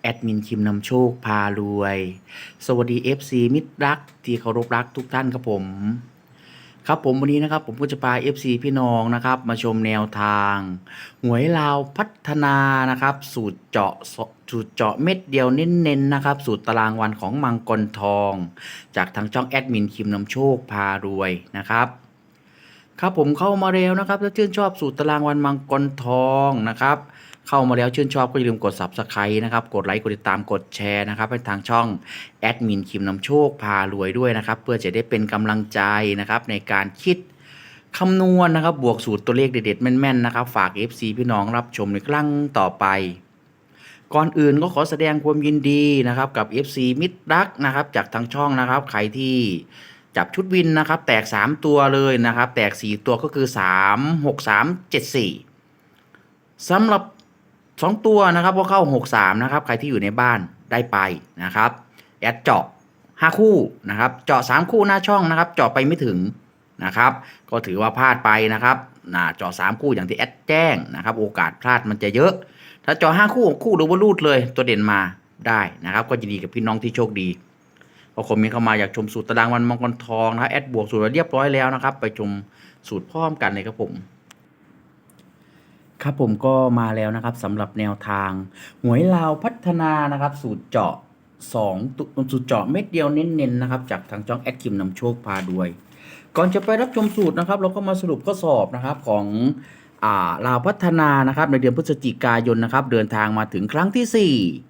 แอดมินคิมนำโชคพารวย สวัสดี FC มิตรรักที่เคารพรักทุกท่านครับผม ครับผมวันนี้นะครับ ผมก็จะพา FC พี่น้องนะครับ มาชมแนวทาง หวยลาวพัฒนานะครับ สูตรเจาะสูตรเจาะเม็ดเดียวเน้นๆนะครับ สูตรตารางวันของมังกรทอง จากทางช่องแอดมินคิมนำโชคพารวยนะครับ ครับผมเข้ามาแล้วนะครับถ้าชื่นชอบสูตรตารางวันมังกรทองนะครับเข้ามาแล้วชื่นชอบก็อย่าลืมกด subscribe นะครับกดไลค์กดติดตามกดแชร์นะครับให้ทางช่องแอดมินคิมนำโชคพารวยด้วยนะครับเพื่อจะได้เป็นกำลังใจนะครับในการคิดคำนวณนะครับบวกสูตรตัวเลขเด็ดๆแม่นๆนะครับฝาก FC พี่น้องรับชมในครั้งต่อไปก่อนอื่นก็ขอแสดงความยินดีนะครับกับ FC มิตรรักนะครับจากทางช่องนะครับใครที่ จับชุดวินนะครับ แตก 3 ตัวเลยนะครับ แตก 4 ตัวก็คือ 3 6 3 7 4สำหรับ 2 ตัวนะครับว่าเข้า 6 3 นะครับ ใครที่อยู่ในบ้านได้ไปนะครับแอดเจาะ 5 คู่นะครับ เจาะ 3 คู่หน้าช่องนะครับ เจาะไปไม่ถึงนะครับ ก็ถือว่าพลาดไปนะครับนะเจาะ 3 คู่อย่างที่แอดแจ้งนะครับ โอกาสพลาดมันจะเยอะ ถ้าเจาะ 5 คู่คู่หรือว่ารูดเลย ตัวเด่นมาได้นะครับ ก็ยินดีกับพี่น้องที่โชคดี พอคอมเมนต์เข้ามาอยากชมสูตรตารางวันมังกรทองนะแอดบวกสูตรเรียบร้อยแล้วนะครับ ไปชมสูตรพร้อมกันเลยครับผม ครับผมก็มาแล้วนะครับสำหรับแนวทาง หวยลาวพัฒนานะครับ สูตรเจาะ2ตุสูตรเจาะเม็ดเดียวเน้นๆนะครับ จากทางจ้องแอดคิมนำโชคพาด้วย ก่อนจะไปรับชมสูตรนะครับ เราก็มาสรุปข้อสอบนะครับของอ่าลาวพัฒนานะครับในเดือนพฤศจิกายนนะครับ เดินทางมาถึงครั้งที่ 4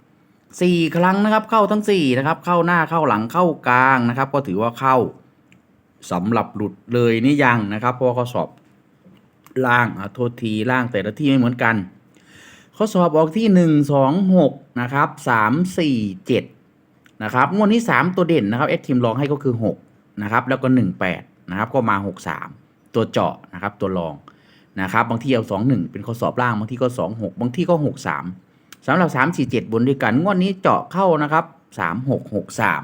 4 ครั้งนะครับ เข้าทั้ง4นะครับ เข้าหน้าเข้าหลังเข้ากลางนะครับ ก็ถือว่าเข้าสำหรับหลุดเลยนี่ยังนะครับ เพราะว่าข้อสอบล่างอะโทษทีล่างแต่ละที่ไม่เหมือนกัน ข้อสอบออกที่หนึ่งสองหกนะครับสามสี่เจ็ดนะครับงวดนี้สามตัวเด่นนะครับเอสทีมลองให้ก็คือหกนะครับแล้วก็หนึ่งแปดนะครับก็มาหกสามตัวเจาะนะครับตัวรองนะครับบางที่เอาสองหนึ่งเป็นข้อสอบล่างบางที่ก็สองหกบางที่ก็หก สำหรับสามสี่เจ็ดบนด้วยกัน งวดนี้เจาะเข้านะครับสามหกหกสาม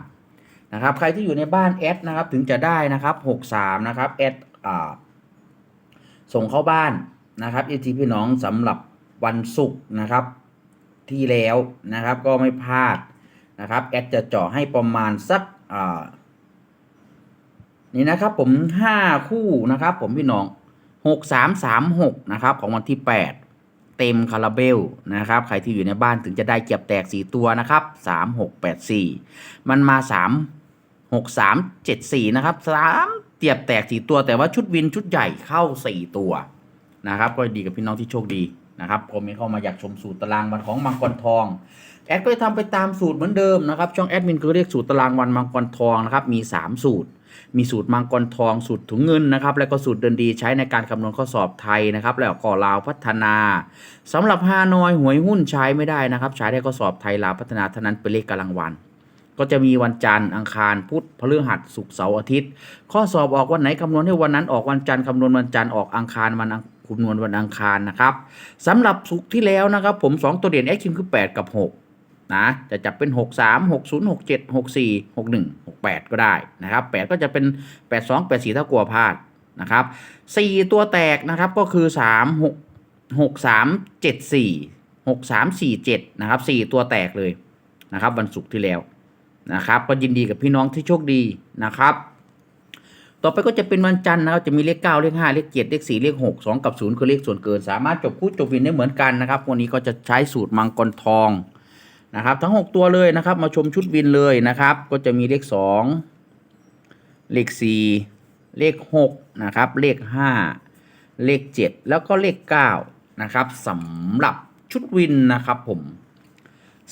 นะครับ ใครที่อยู่ในบ้านแอดนะครับถึงจะได้นะครับหกสามนะครับแอดส่งเข้าบ้านนะครับเอทีพี่น้องสำหรับวันศุกร์นะครับที่แล้วนะครับก็ไม่พลาดนะครับแอดจะเจาะให้ประมาณสักนี่นะครับผมห้าคู่นะครับผมพี่น้องหกสามสามหกนะครับของวันที่แปด เต็มคาราเบลนะครับ ใครที่อยู่ในบ้านถึงจะได้เก็บแตกสี่ตัวนะครับสามหกแปดสี่มันมาสามหกสามเจ็ดสี่นะครับสามเตียบแตกสี่ตัว แต่ว่าชุดวินชุดใหญ่เข้าสี่ตัวนะครับ ก็ดีกับพี่น้องที่โชคดีนะครับผมมีเข้ามาอยากชมสูตรตารางวันของมังกรทอง แอดก็จะทำไปตามสูตรเหมือนเดิมนะครับ ช่องแอดมินก็เรียกสูตรตารางวันมังกรทองนะครับ มี 3 สูตร มีสูตรมังกรทอง สูตรถุงเงินนะครับ แล้วก็สูตรเดินดีใช้ในการคำนวณข้อสอบไทยนะครับ แล้วก็ลาวพัฒนาสำหรับฮานอยหวยหุ้นใช้ไม่ได้นะครับ ใช้ได้ข้อสอบไทยลาวพัฒนาเท่านั้นเป็นเลขกำลังวันก็จะมีวันจันทร์อังคารพุธพฤหัสศุกร์เสาร์อาทิตย์ ข้อสอบออกวันไหนคำนวณให้วันนั้นออกวันจันทร์คำนวณวันจันทร์ออกอังคารวันคำนวณวันอังคารนะครับสำหรับสุกร์ที่แล้วนะครับ ผม 2 ตัวเด่นแอคคิมคือ8กับ 6 นะจะจับเป็น 6 3 6 0 6 7 6 4 6 1 6 8 ก็ได้นะครับ8ก็จะเป็น 8 2 8 4 ถ้ากลัวพลาดนะครับ4ตัวแตกนะครับก็คือ 3 6 6 3 7 4 6 3 4 7นะครับ4ตัวแตกเลยนะครับวันศุกร์ที่แล้วนะครับก็ยินดีกับพี่น้องที่โชคดีนะครับต่อไปก็จะเป็นวันจันทร์นะครับจะมีเลข 9 เลข 5 เลข 7 เลข 4 เลข 6 2 กับ 0 คือเลขส่วนเกิน สามารถจบคู่จบวินได้เหมือนกันนะครับ วันนี้ก็จะใช้สูตรมังกรทอง นะครับทั้ง 6 ตัวเลยนะครับ มาชมชุดวินเลยนะครับ ก็จะมีเลข 2 เลข 4 เลข 6 นะครับ เลข 5 เลข 7 แล้วก็เลข 9 นะครับสำหรับชุดวินนะครับผม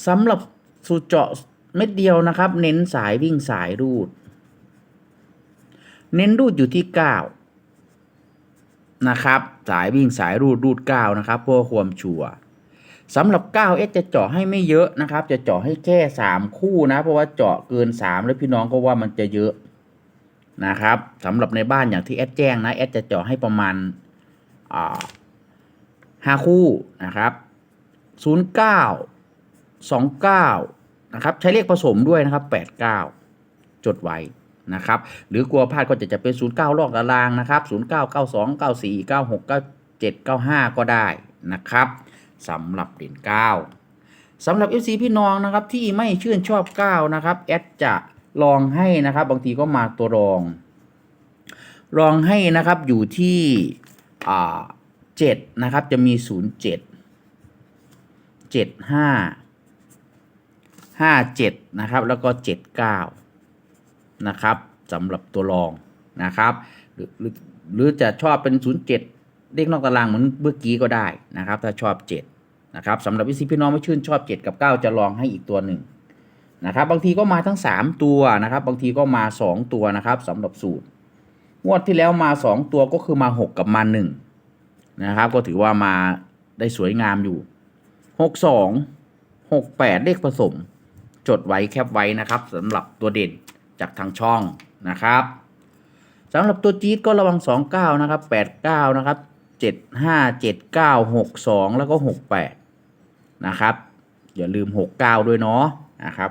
สำหรับสูตรเจาะเม็ดเดียวนะครับ เน้นสายวิ่งสายรูด เน้นรูดอยู่ที่เก้านะครับ สายวิ่งสายรูดรูดเก้านะครับเพื่อความชัวร์ สำหรับ9เอสจะเจาะให้ไม่เยอะนะครับ จะเจาะให้แค่ 3 คู่นะ เพราะว่าเจาะเกิน 3 แล้วพี่น้องก็ว่ามันจะเยอะนะครับสำหรับในบ้านอย่างที่แอดแจ้งนะแอดจะเจาะให้ประมาณห้าคู่นะครับศูนย์เก้าสองเก้านะครับใช้เลขผสมด้วยนะครับแปดเก้าจดไว้นะครับ หรือกลัวพลาดก็จะจะเป็น09ลอกตารางนะครับ09 92 94 96 97 95ก็ได้นะครับ สำหรับเด่น9สำหรับ FC พี่น้องนะครับที่ไม่ชื่นชอบ 9 นะครับแอดจะลองให้นะครับ บางทีก็มาตัวรองรองให้นะครับอยู่ที่อ่า7นะครับจะมี07 75 57นะครับแล้วก็79นะครับสำหรับตัวรองนะครับหรือหรือหรือจะชอบเป็น07เลขนอกตารางเหมือนเมื่อกี้ก็ได้นะครับ ถ้าชอบ7 นะครับสำหรับวิสิพี่น้องไม่ชื่นชอบ 7 กับ 9 จะลองให้อีกตัวหนึ่งนะครับบางทีก็มาทั้ง 3 ตัวนะครับ บางทีก็มา 2 ตัวนะครับสำหรับสูตรงวดที่แล้วมา 2 ตัวก็คือมา 6 กับมา1นะครับก็ถือว่ามาได้สวยงามอยู่ 62 68 เลขผสม จดไว้แคปไว้นะครับสำหรับตัวเด่นจากทางช่องนะครับสำหรับตัวจี๊ดก็ระวัง 29 นะครับ 89 นะครับ 75 79 62 แล้วก็ 68 นะครับ อย่าลืม 69 ด้วยเนาะนะครับ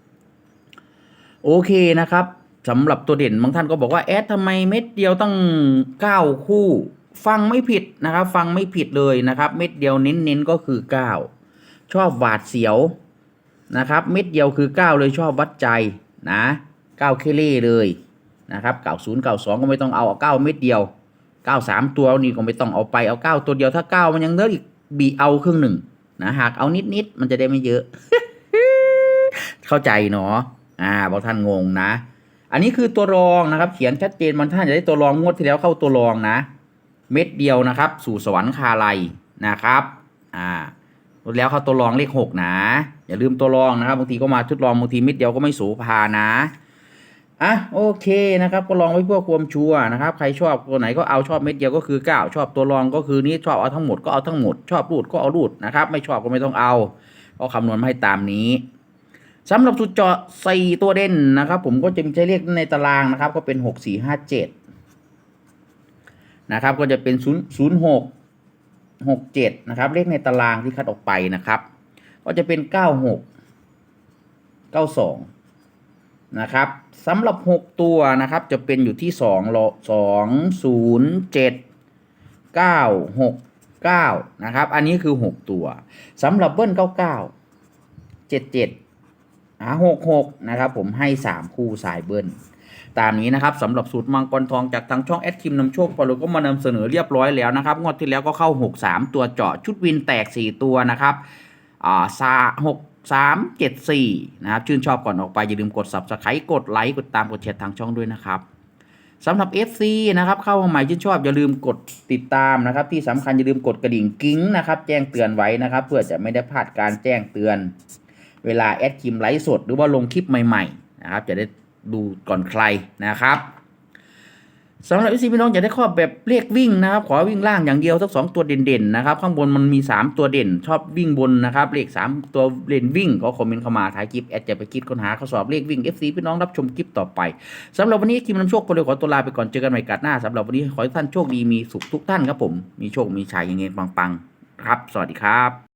6996 โอเคนะครับสำหรับตัวเด่นบางท่านก็บอกว่าแอดทำไมเม็ดเดียวตั้ง 9 คู่ ฟังไม่ผิดนะครับ ฟังไม่ผิดเลยนะครับ เม็ดเดียวเน้นๆก็คือ 9 ชอบหวาดเสียวนะครับ เม็ดเดียวคือ 9 เลยชอบวัดใจนะ9เคเล่เลยนะครับ90 92ก็ไม่ต้องเอาเอา9เม็ดเดียว9 3ตัวนี่ก็ไม่ต้องเอาไปเอา9ตัวเดียวถ้า9มันยังเลืออีก บีเอาครึ่งหนึ่งนะหากเอานิดๆมันจะได้ไม่เยอะ เข้าใจเนาะอ่าบางท่านงงนะ อันนี้คือตัวรองนะครับ เขียนชัดเจนบางท่านจะได้ตัวรองงวดที่แล้วเข้าตัวรองนะ เม็ดเดียวนะครับ สู่สวรรค์คาไลนะครับอ่าแล้วเข้าตัวรองเลขหกนะ อย่าลืมตัวรองนะครับบางทีก็มาชุดรองบางทีเมิดเดียวก็ไม่สูพานะ อะโอเคนะครับก็ลองไว้เพื่อความชัวร์นะครับใครชอบตัวไหนก็เอาชอบเม็ดเดียวก็คือเก้าชอบตัวรองก็คือนี้ชอบเอาทั้งหมดก็เอาทั้งหมด ชอบรูดก็เอารูดนะครับไม่ชอบก็ไม่ต้องเอาก็คำนวณมาให้ตามนี้สำหรับจุดเจาะสี่ตัวเด่นนะครับ ผมก็จะมีใช้เลขในตารางนะครับ ก็เป็นหกสี่ห้าเจ็ดนะครับ ก็จะเป็นศูนย์ศูนย์หกหกเจ็ดนะครับ เลขในตารางที่คัดออกไปนะครับ ก็จะเป็นเก้าหกเก้าสอง นะครับสำหรับหกตัวนะครับจะเป็นอยู่ที่สองสองศูนย์เจ็ดเก้าหกเก้านะครับอันนี้คือหกตัวสำหรับเบิ้ลเก้าเก้าเจ็ดเจ็ดอ่าหกหกนะครับผมให้สามคู่สายเบิ้ลตามนี้นะครับสำหรับสูตรมังกรทองจากทางช่องแอดคิมนำโชคพอเราก็มานำเสนอเรียบร้อยแล้วนะครับงวดที่แล้วก็เข้า 6 3 ตัวเจาะชุดวินแตก 4 ตัวนะครับอ่าซาห กสามเจ็ดสี่นะครับ ชื่นชอบก่อนออกไป อย่าลืมกด subscribe กดไลค์กดตามกดแชร์ทางช่องด้วยนะครับสำหรับ FC นะครับ เข้ามาใหม่ชื่นชอบอย่าลืมกดติดตามนะครับ ที่สำคัญอย่าลืมกดกระดิ่งกิ้งนะครับ แจ้งเตือนไว้นะครับ เพื่อจะไม่ได้พลาดการแจ้งเตือน เวลาแอดคิมไลฟ์สด หรือว่าลงคลิปใหม่ๆนะครับจะได้ดูก่อนใครนะครับ สำหรับวิซีพี่น้องอยากได้ข้อแบบเลขวิ่งนะครับ ขอวิ่งล่างอย่างเดียวทั้งสองตัวเด่นๆนะครับ ข้างบนมันมี 3 ตัวเด่น ชอบวิ่งบนนะครับ เลข 3 ตัวเด่นวิ่งก็คอมเมนต์เข้ามาท้ายคลิปแอดจะไปคิดค้นหาข้อสอบเลขวิ่ง FC พี่น้องรับชมคลิปต่อไปสำหรับวันนี้คิมนำโชคคนเดียวขอตัวลาไปก่อนเจอกันใหม่กัดหน้าสำหรับวันนี้ขอให้ท่านโชคดีมีสุขทุกท่านครับผมมีโชคมีชัยเงี้ยปังๆครับ สวัสดีครับ